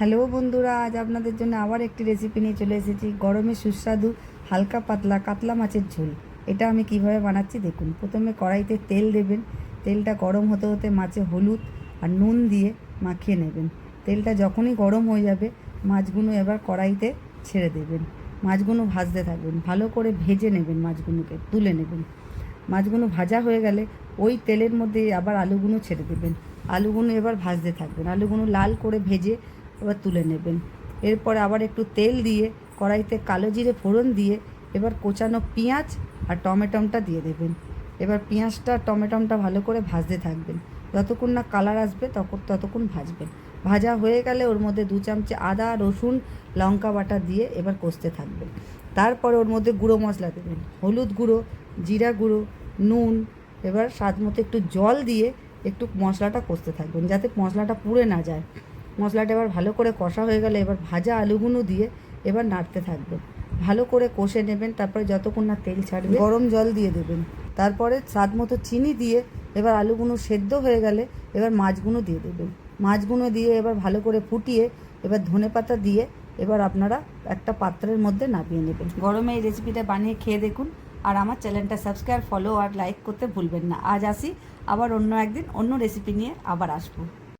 Hello বন্ধুরা, আজ আপনাদের জন্য আবার একটি রেসিপি নিয়ে চলে এসেছি। গরমে সুস্বাদু, হালকা পাতলা কাতলা মাছের ঝোল। এটা আমি কীভাবে বানাচ্ছি দেখুন। প্রথমে কড়াইতে তেল দেবেন। তেলটা গরম হতে হতে মাছে হলুদ আর নুন দিয়ে মাখিয়ে নেবেন। তেলটা যখনই গরম হয়ে যাবে, মাছগুলো এবার কড়াইতে ছেড়ে দেবেন। মাছগুলো ভাজতে থাকবেন। ভালো করে ভেজে নেবেন মাছগুলোকে, তুলে নেবেন। মাছগুলো ভাজা হয়ে গেলে ওই তেলের মধ্যে আবার আলুগুলো ছেড়ে দেবেন। আলুগুলো এবার ভাজতে থাকবেন। আলুগুলো লাল করে ভেজে এবার তুলে নেবেন। এরপরে আবার একটু তেল দিয়ে, কড়াইতে কালো জিরে ফোড়ন দিয়ে, এবার কোচানো পেঁয়াজ আর টমেটমটা দিয়ে দেবেন। এবার পেঁয়াজটা টমেটমটা ভালো করে ভাজতে থাকবেন। যতক্ষণ না কালার আসবে তখন ততক্ষণ ভাজবেন। ভাজা হয়ে গেলে ওর মধ্যে দু চামচে আদা, রসুন, লঙ্কা বাটা দিয়ে এবার কষতে থাকবেন। তারপরে ওর মধ্যে গুঁড়ো মশলা দেবেন। হলুদ গুঁড়ো, জিরা গুঁড়ো, নুন, এবার স্বাদ মতো একটু জল দিয়ে একটু মশলাটা কষতে থাকবেন, যাতে মশলাটা পুড়ে না যায়। মশলাটা এবার ভালো করে কষা হয়ে গেলে এবার ভাজা আলুগুলো দিয়ে এবার নাড়তে থাকবেন ভালো করে কষে নেবেন, তারপরে যতক্ষণ না তেল ছাড়বে গরম জল দিয়ে দেবেন। তারপরে স্বাদ মতো চিনি দিয়ে এবার আলুগুলো সেদ্ধ হয়ে গেলে এবার মাছগুলো দিয়ে দেবেন। মাছগুলো দিয়ে এবার ভালো করে ফুটিয়ে এবার ধনে পাতা দিয়ে এবার আপনারা একটা পাত্রের মধ্যে নামিয়ে নেবেন। গরমে এই রেসিপিটা বানিয়ে খেয়ে দেখুন। আর আমার চ্যানেলটা সাবস্ক্রাইব ফলো আর লাইক করতে ভুলবেন না। আজ আসি, আবার অন্য একদিন অন্য রেসিপি নিয়ে আবার আসব।